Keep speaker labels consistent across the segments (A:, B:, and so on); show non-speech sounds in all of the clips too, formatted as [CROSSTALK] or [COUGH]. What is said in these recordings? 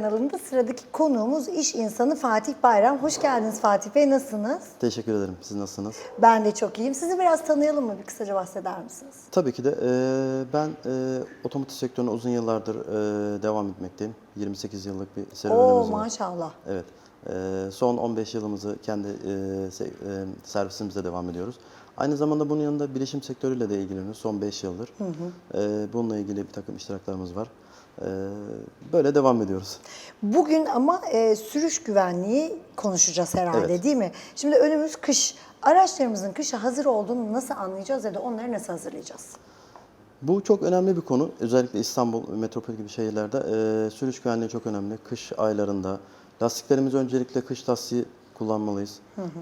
A: Kanalında sıradaki konuğumuz iş insanı Fatih Bayram. Hoş geldiniz Fatih Bey, nasılsınız?
B: Teşekkür ederim. Siz nasılsınız?
A: Ben de çok iyiyim. Sizi biraz tanıyalım mı? Bir kısaca bahseder misiniz?
B: Tabii ki de e, ben e, otomotiv sektörüne uzun yıllardır e, devam etmekteyim. 28 yıllık bir serüvenimiz
A: Oo
B: var.
A: maşallah.
B: Evet. E, son 15 yılımızı kendi e, se- e, servisimizde devam ediyoruz. Aynı zamanda bunun yanında bilişim sektörüyle de ilgileniyoruz son 5 yıldır. E, bununla ilgili bir takım iştiraklarımız var. E, böyle devam ediyoruz.
A: Bugün ama e, sürüş güvenliği konuşacağız herhalde
B: Evet.
A: değil mi? Şimdi önümüz kış. Araçlarımızın kışa hazır olduğunu nasıl anlayacağız ya da onları nasıl hazırlayacağız?
B: Bu çok önemli bir konu. Özellikle İstanbul metropol gibi şehirlerde e, sürüş güvenliği çok önemli. Kış aylarında lastiklerimiz öncelikle kış lastiği kullanmalıyız.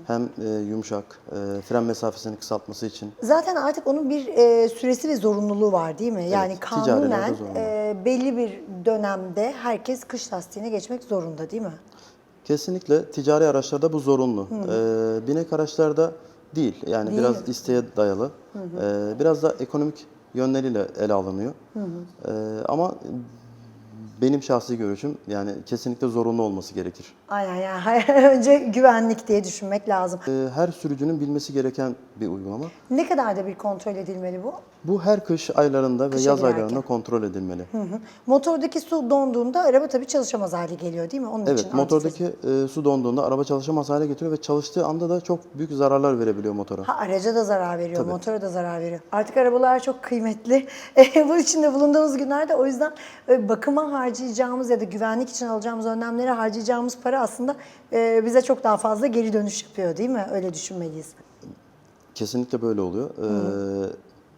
B: Hem e, yumuşak, e, fren mesafesini kısaltması için.
A: Zaten artık onun bir e, süresi ve zorunluluğu var değil mi? Yani kanunen e, belli bir dönemde herkes kış lastiğine geçmek zorunda değil mi?
B: Kesinlikle ticari araçlarda bu zorunlu. E, binek araçlarda değil. Yani
A: Değil.
B: biraz isteğe dayalı. E, biraz da ekonomik yönleriyle ele alınıyor. E, ama benim şahsi görüşüm yani kesinlikle zorunlu olması gerekir.
A: Aynen yani [LAUGHS] önce güvenlik diye düşünmek lazım.
B: E, her sürücünün bilmesi gereken bir uygulama.
A: Ne kadar da bir kontrol edilmeli bu?
B: Bu her kış aylarında ve
A: Kışa
B: yaz
A: girerken.
B: aylarında kontrol edilmeli.
A: Hı hı. Motordaki su donduğunda araba tabii çalışamaz hale geliyor değil mi? Onun için
B: Evet,
A: antifriz-
B: motordaki e, su donduğunda araba çalışamaz hale getiriyor ve çalıştığı anda da çok büyük zararlar verebiliyor motora.
A: Ha, araca da zarar veriyor, motora da zarar veriyor. Artık arabalar çok kıymetli. [LAUGHS] E, Bu içinde bulunduğumuz günlerde o yüzden e, bakıma harcayacağımız ya da güvenlik için alacağımız önlemlere harcayacağımız para aslında e, bize çok daha fazla geri dönüş yapıyor değil mi? Öyle düşünmeliyiz.
B: Kesinlikle böyle oluyor. E,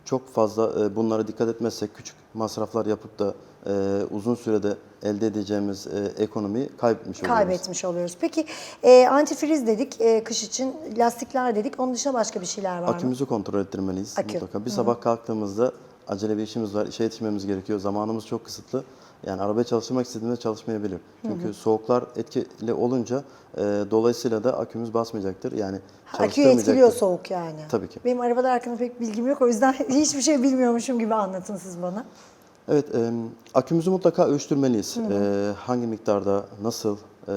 B: çok fazla e, bunlara dikkat etmezsek küçük masraflar yapıp da e, uzun sürede elde edeceğimiz e, ekonomiyi kaybetmiş oluyoruz.
A: Kaybetmiş oluyoruz. Peki e, antifriz dedik e, kış için, lastikler dedik. Onun dışında başka bir şeyler var mı?
B: Akümüzü kontrol ettirmeliyiz
A: Akü.
B: mutlaka. Bir sabah kalktığımızda acele bir işimiz var, işe yetişmemiz gerekiyor. Zamanımız çok kısıtlı. Yani arabayı çalıştırmak istediğimde çalışmayabilir. Çünkü soğuklar etkili olunca e, dolayısıyla da akümüz basmayacaktır. Yani
A: Aküyü etkiliyor soğuk yani.
B: Tabii ki.
A: Benim arabalar hakkında pek bilgim yok. O yüzden [LAUGHS] hiçbir şey bilmiyormuşum gibi anlatın siz bana.
B: Evet, e, akümüzü mutlaka ölçtürmeliyiz. E, hangi miktarda, nasıl, e,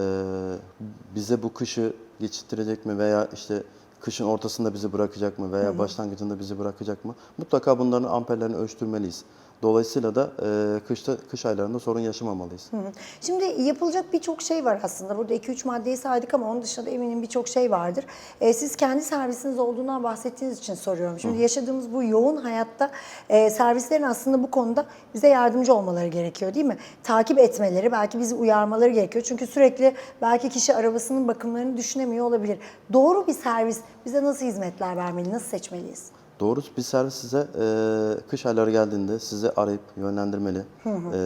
B: bize bu kışı geçirttirecek mi veya işte kışın ortasında bizi bırakacak mı veya başlangıcında bizi bırakacak mı? Mutlaka bunların amperlerini ölçtürmeliyiz. Dolayısıyla da e, kışta kış aylarında sorun yaşamamalıyız.
A: Hı hı. Şimdi yapılacak birçok şey var aslında. Burada 2-3 maddeyi saydık ama onun dışında da eminim birçok şey vardır. Ee, siz kendi servisiniz olduğundan bahsettiğiniz için soruyorum. Şimdi yaşadığımız bu yoğun hayatta e, servislerin aslında bu konuda bize yardımcı olmaları gerekiyor değil mi? Takip etmeleri, belki bizi uyarmaları gerekiyor. Çünkü sürekli belki kişi arabasının bakımlarını düşünemiyor olabilir. Doğru bir servis bize nasıl hizmetler vermeli, nasıl seçmeliyiz?
B: Doğru bir servis size e, kış ayları geldiğinde sizi arayıp yönlendirmeli. E,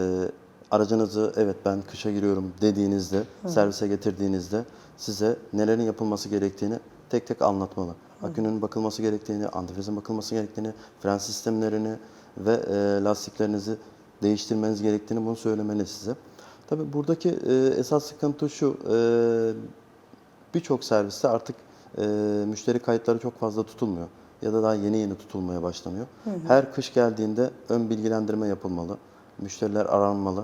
B: aracınızı evet ben kışa giriyorum dediğinizde, servise getirdiğinizde size nelerin yapılması gerektiğini tek tek anlatmalı. Akünün bakılması gerektiğini, antifrizin bakılması gerektiğini, fren sistemlerini ve e, lastiklerinizi değiştirmeniz gerektiğini bunu söylemeli size. Tabii buradaki e, esas sıkıntı şu, e, birçok serviste artık e, müşteri kayıtları çok fazla tutulmuyor ya da daha yeni yeni tutulmaya başlanıyor. Her kış geldiğinde ön bilgilendirme yapılmalı. Müşteriler aranmalı.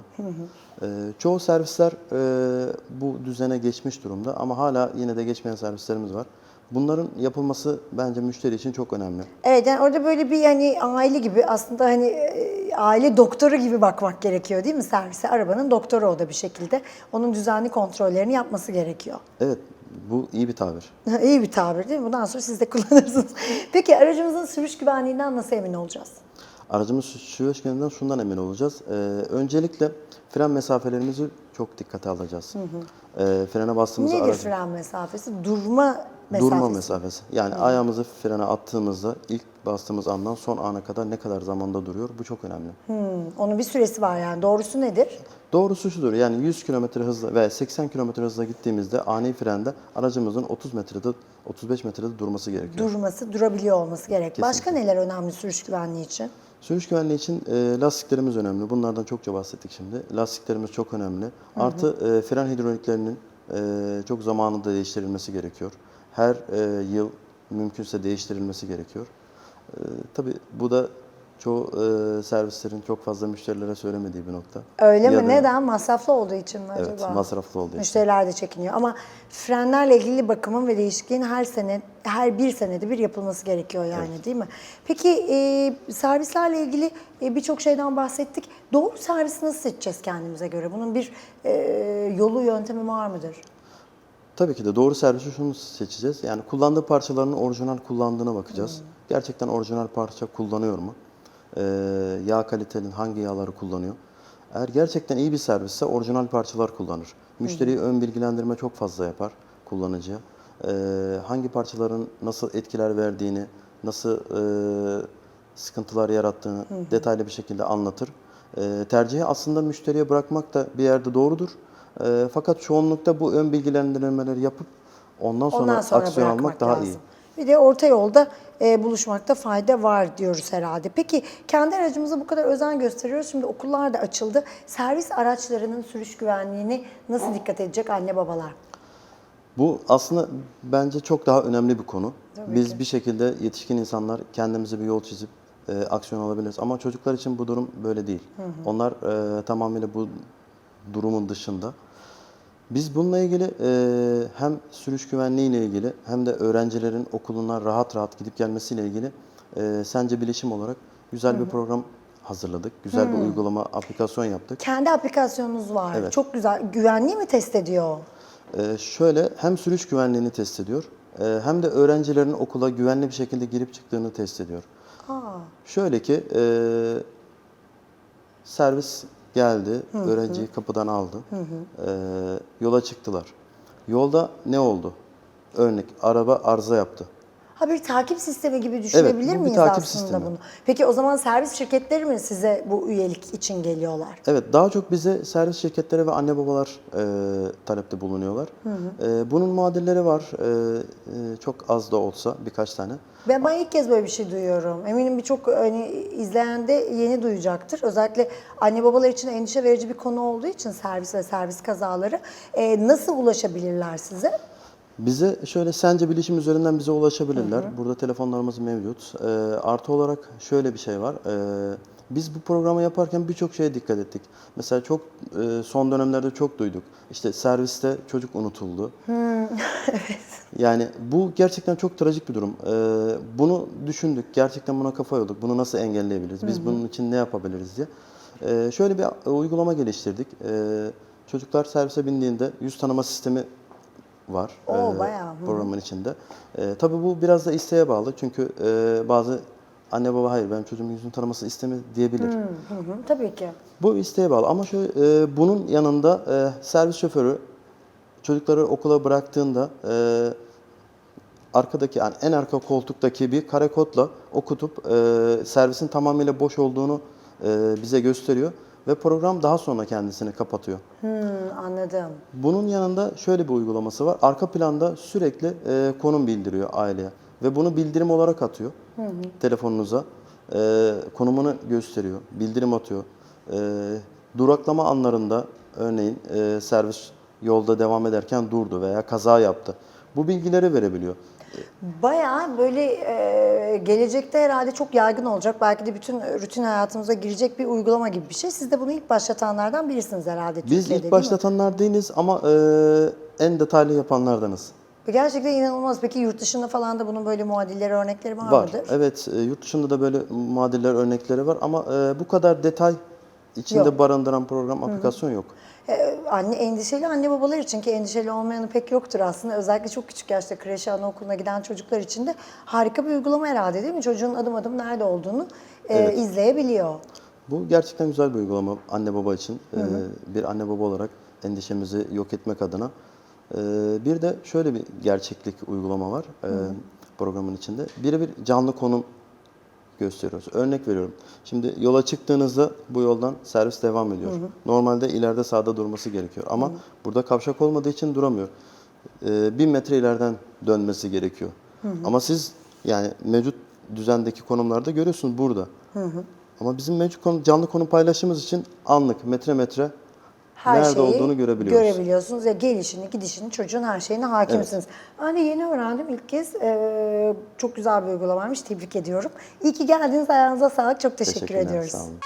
B: E, çoğu servisler e, bu düzene geçmiş durumda ama hala yine de geçmeyen servislerimiz var. Bunların yapılması bence müşteri için çok önemli.
A: Evet yani orada böyle bir hani aile gibi aslında hani e, aile doktoru gibi bakmak gerekiyor değil mi servise? Arabanın doktoru o da bir şekilde. Onun düzenli kontrollerini yapması gerekiyor.
B: Evet, bu iyi bir tabir.
A: İyi bir tabir değil mi? Bundan sonra siz de kullanırsınız. [LAUGHS] Peki aracımızın sürüş güvenliğinden nasıl emin olacağız?
B: Aracımız sürüş güvenliğinden şundan emin olacağız. Ee, öncelikle fren mesafelerimizi çok dikkate alacağız. Ee, frene bastığımızda
A: Nedir
B: aracın
A: fren mesafesi? Durma mesafesi.
B: durma mesafesi. Yani ayağımızı frene attığımızda ilk bastığımız andan son ana kadar ne kadar zamanda duruyor bu çok önemli.
A: Hmm, onun bir süresi var yani. Doğrusu nedir?
B: Doğrusu şudur yani 100 km hızla veya 80 km hızla gittiğimizde ani frende aracımızın 30 metrede 35 metrede durması gerekiyor.
A: Durması, durabiliyor olması gerek. Başka neler önemli sürüş güvenliği için?
B: Sürüş güvenliği için e, lastiklerimiz önemli. Bunlardan çokça bahsettik şimdi. Lastiklerimiz çok önemli. Artı e, fren hidroliklerinin e, çok zamanında değiştirilmesi gerekiyor. Her e, yıl mümkünse değiştirilmesi gerekiyor. E, tabii bu da çoğu e, servislerin çok fazla müşterilere söylemediği bir nokta.
A: Öyle
B: Ya
A: mi?
B: da-
A: Neden? Masraflı olduğu için mi
B: Evet,
A: acaba?
B: masraflı olduğu için.
A: Müşteriler de çekiniyor. Ama frenlerle ilgili bakımın ve değişikliğin her sene, her bir senede bir yapılması gerekiyor yani değil mi? Peki e, servislerle ilgili e, birçok şeyden bahsettik. Doğru servisi nasıl seçeceğiz kendimize göre? Bunun bir e, yolu, yöntemi var mıdır?
B: Tabii ki de doğru servisi şunu seçeceğiz. Yani kullandığı parçaların orijinal kullandığına bakacağız. Gerçekten orijinal parça kullanıyor mu? Ee, yağ kalitenin hangi yağları kullanıyor? Eğer gerçekten iyi bir servisse orijinal parçalar kullanır. Müşteriyi ön bilgilendirme çok fazla yapar kullanıcıya. Ee, hangi parçaların nasıl etkiler verdiğini, nasıl e, sıkıntılar yarattığını detaylı bir şekilde anlatır. Ee, tercihi aslında müşteriye bırakmak da bir yerde doğrudur. Fakat çoğunlukta bu ön bilgilendirmeleri yapıp ondan sonra,
A: Ondan sonra
B: aksiyon almak daha
A: lazım.
B: iyi.
A: Bir de orta yolda e, buluşmakta fayda var diyoruz herhalde. Peki kendi aracımıza bu kadar özen gösteriyoruz. Şimdi okullar da açıldı. Servis araçlarının sürüş güvenliğini nasıl dikkat edecek anne babalar?
B: Bu aslında bence çok daha önemli bir konu.
A: Tabii
B: Biz
A: ki.
B: bir şekilde yetişkin insanlar kendimize bir yol çizip e, aksiyon alabiliriz. Ama çocuklar için bu durum böyle değil. Onlar e, tamamıyla bu durumun dışında. Biz bununla ilgili e, hem sürüş güvenliği ile ilgili hem de öğrencilerin okuluna rahat rahat gidip gelmesiyle ilgili e, sence bilişim olarak güzel bir program hazırladık. Güzel bir uygulama, aplikasyon yaptık.
A: Kendi aplikasyonunuz var.
B: Evet.
A: Çok güzel. Güvenliği mi test ediyor?
B: Ee, şöyle hem sürüş güvenliğini test ediyor e, hem de öğrencilerin okula güvenli bir şekilde girip çıktığını test ediyor.
A: Aa,
B: Şöyle ki e, servis geldi, öğrenciyi kapıdan aldı, E, yola çıktılar. Yolda ne oldu? Örnek araba arıza yaptı.
A: Ha bir takip sistemi gibi düşünebilir
B: bu bir
A: miyiz
B: takip
A: aslında
B: sistemi.
A: bunu? Peki o zaman servis şirketleri mi size bu üyelik için geliyorlar?
B: Evet, daha çok bize servis şirketleri ve anne babalar e, talepte bulunuyorlar. E, bunun muadilleri var, e, e, çok az da olsa birkaç tane.
A: Ben, ben ilk kez böyle bir şey duyuyorum. Eminim birçok hani izleyen de yeni duyacaktır. Özellikle anne babalar için endişe verici bir konu olduğu için servis ve servis kazaları. Ee, nasıl ulaşabilirler size?
B: Bize şöyle sence bilişim üzerinden bize ulaşabilirler. Burada telefonlarımız mevcut. Ee, artı olarak şöyle bir şey var. Ee, biz bu programı yaparken birçok şeye dikkat ettik. Mesela çok e, son dönemlerde çok duyduk. İşte serviste çocuk unutuldu. [LAUGHS] Yani bu gerçekten çok trajik bir durum. Ee, bunu düşündük, gerçekten buna kafa yorduk. Bunu nasıl engelleyebiliriz? Biz bunun için ne yapabiliriz diye. Ee, şöyle bir e, uygulama geliştirdik. Ee, çocuklar servise bindiğinde yüz tanıma sistemi var
A: Oo,
B: e,
A: bayağı, hı.
B: programın içinde. E, tabii bu biraz da isteğe bağlı çünkü e, bazı anne baba hayır benim çocuğumun yüzünü tanıması istemiyor diyebilir.
A: Hı hı, tabii ki.
B: Bu isteğe bağlı ama şöyle, e, bunun yanında e, servis şoförü çocukları okula bıraktığında e, arkadaki yani en arka koltuktaki bir kare kodla okutup e, servisin tamamıyla boş olduğunu e, bize gösteriyor ve program daha sonra kendisini kapatıyor.
A: Hı, anladım.
B: Bunun yanında şöyle bir uygulaması var. Arka planda sürekli e, konum bildiriyor aileye ve bunu bildirim olarak atıyor telefonunuza. E, konumunu gösteriyor, bildirim atıyor. E, duraklama anlarında örneğin e, servis yolda devam ederken durdu veya kaza yaptı. Bu bilgileri verebiliyor.
A: Bayağı böyle e, gelecekte herhalde çok yaygın olacak. Belki de bütün rutin hayatımıza girecek bir uygulama gibi bir şey. Siz de bunu ilk başlatanlardan birisiniz herhalde
B: Biz
A: Türkiye'de
B: ilk
A: değil mi?
B: başlatanlar değiliz ama e, en detaylı yapanlardanız.
A: Gerçekten inanılmaz. Peki yurt dışında falan da bunun böyle muadilleri, örnekleri var,
B: Var.
A: mıdır?
B: Evet, e, yurt dışında da böyle muadiller örnekleri var ama e, bu kadar detay içinde
A: Yok.
B: barındıran program, aplikasyon yok.
A: Ee, anne endişeli anne babalar için ki endişeli olmayanı pek yoktur aslında. Özellikle çok küçük yaşta kreşe, anaokuluna giden çocuklar için de harika bir uygulama herhalde değil mi? Çocuğun adım adım nerede olduğunu e, izleyebiliyor.
B: Bu gerçekten güzel bir uygulama anne baba için. E, bir anne baba olarak endişemizi yok etmek adına. E, bir de şöyle bir gerçeklik uygulama var e, programın içinde. Birebir canlı konum gösteriyoruz. Örnek veriyorum. Şimdi yola çıktığınızda bu yoldan servis devam ediyor. Normalde ileride sağda durması gerekiyor ama burada kavşak olmadığı için duramıyor. Ee, bin metre ileriden dönmesi gerekiyor. Ama siz yani mevcut düzendeki konumlarda görüyorsunuz burada. Ama bizim mevcut konu, canlı konum paylaşımımız için anlık metre metre
A: her
B: Nerede
A: şeyi
B: olduğunu görebiliyoruz.
A: görebiliyorsunuz. Ya gelişini, gidişini, çocuğun her şeyine hakimsiniz. Ben de yeni öğrendim ilk kez. Ee, çok güzel bir uygulamaymış. Tebrik ediyorum. İyi ki geldiniz. Ayağınıza sağlık. Çok teşekkür ediyoruz.
B: Sağ olun.